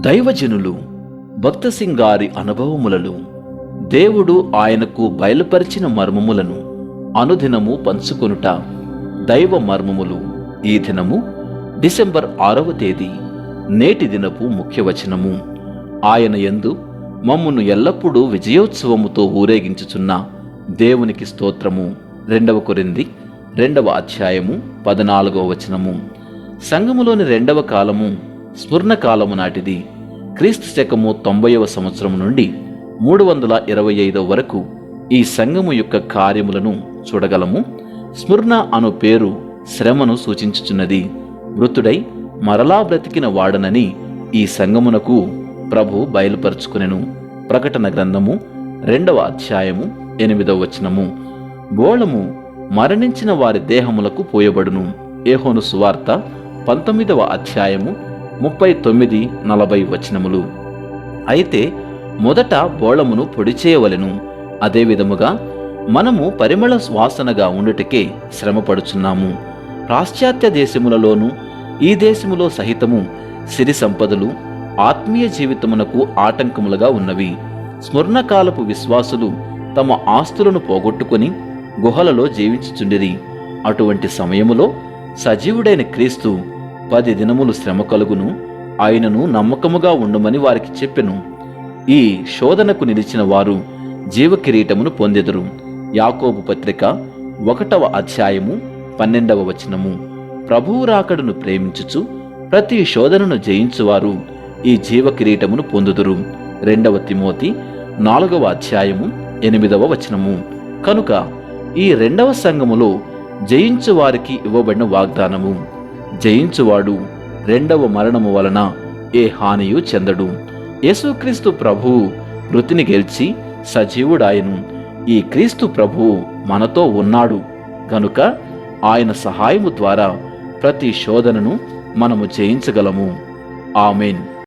దైవజనులు భక్తసింగ్ గారి అనుభవములను దేవుడు ఆయనకు బయలుపరిచిన మర్మములను అనుదినము పంచుకొనుట దైవ మర్మములు. ఈ దినము డిసెంబర్ ఆరవ తేదీ నేటి దినపు ముఖ్యవచనము ఆయన యందు మమ్మును ఎల్లప్పుడూ విజయోత్సవముతో ఊరేగించుచున్న దేవునికి స్తోత్రము. రెండవ కొరింది రెండవ అధ్యాయము పద్నాలుగవ వచనము. సంఘములోని రెండవ కాలము స్ఫుర్ణ కాలము నాటిది. క్రీస్తు శకము తొంభైవ సంవత్సరం నుండి మూడు వందల ఇరవై ఐదవ వరకు ఈ సంఘము యొక్క కార్యములను చూడగలము. స్మృణ అను పేరు శ్రమను సూచించుచున్నది. మృతుడై మరలా బ్రతికిన వాడనని ఈ సంఘమునకు ప్రభు బయలుపరుచుకునెను. ప్రకటన గ్రంథము రెండవ అధ్యాయము ఎనిమిదవ వచనము. గోళము మరణించిన వారి దేహములకు పోయబడును. ఏహోను సువార్త పంతొమ్మిదవ అధ్యాయము ముప్పై తొమ్మిది నలభై వచనములు. అయితే మొదట బోళమును పొడి చేయవలెను అదేవిధముగా మనము పరిమళ వాసనగా ఉండుటకే శ్రమపడుచున్నాము. పాశ్చాత్య దేశములలోనూ ఈ దేశములో సహితము సిరి సంపదలు ఆత్మీయ జీవితమునకు ఆటంకములుగా ఉన్నవి. స్మరణకాలపు విశ్వాసులు తమ ఆస్తులను పోగొట్టుకుని గుహలలో జీవించుచుండిరి. అటువంటి సమయములో సజీవుడైన క్రీస్తు పది దినములు శ్రమ కలుగును ఆయనను నమ్మకముగా ఉండమని వారికి చెప్పెను. ఈ శోధనకు నిలిచిన వారు జీవకిరీటమును పొందెదరు. యాకోబు పత్రిక ఒకటవ అధ్యాయము పన్నెండవ వచనము. ప్రభువు రాకడును ప్రేమించుచు ప్రతి శోధనను జయించువారు ఈ జీవకిరీటమును పొందుదురు. రెండవ తిమోతి నాలుగవ అధ్యాయము ఎనిమిదవ వచనము. కనుక ఈ రెండవ సంఘములో జయించువారికి ఇవ్వబడిన వాగ్దానము. జయించువాడు. రెండవ మరణము వలన ఏ హానియు చెందడు. యేసుక్రీస్తు ప్రభువు మృతిని గెలిచి సజీవుడాయను. ఈ క్రీస్తు ప్రభువు మనతో ఉన్నాడు. కనుక ఆయన సహాయము ద్వారా ప్రతి శోధనను మనము జయించగలము. ఆమెన్.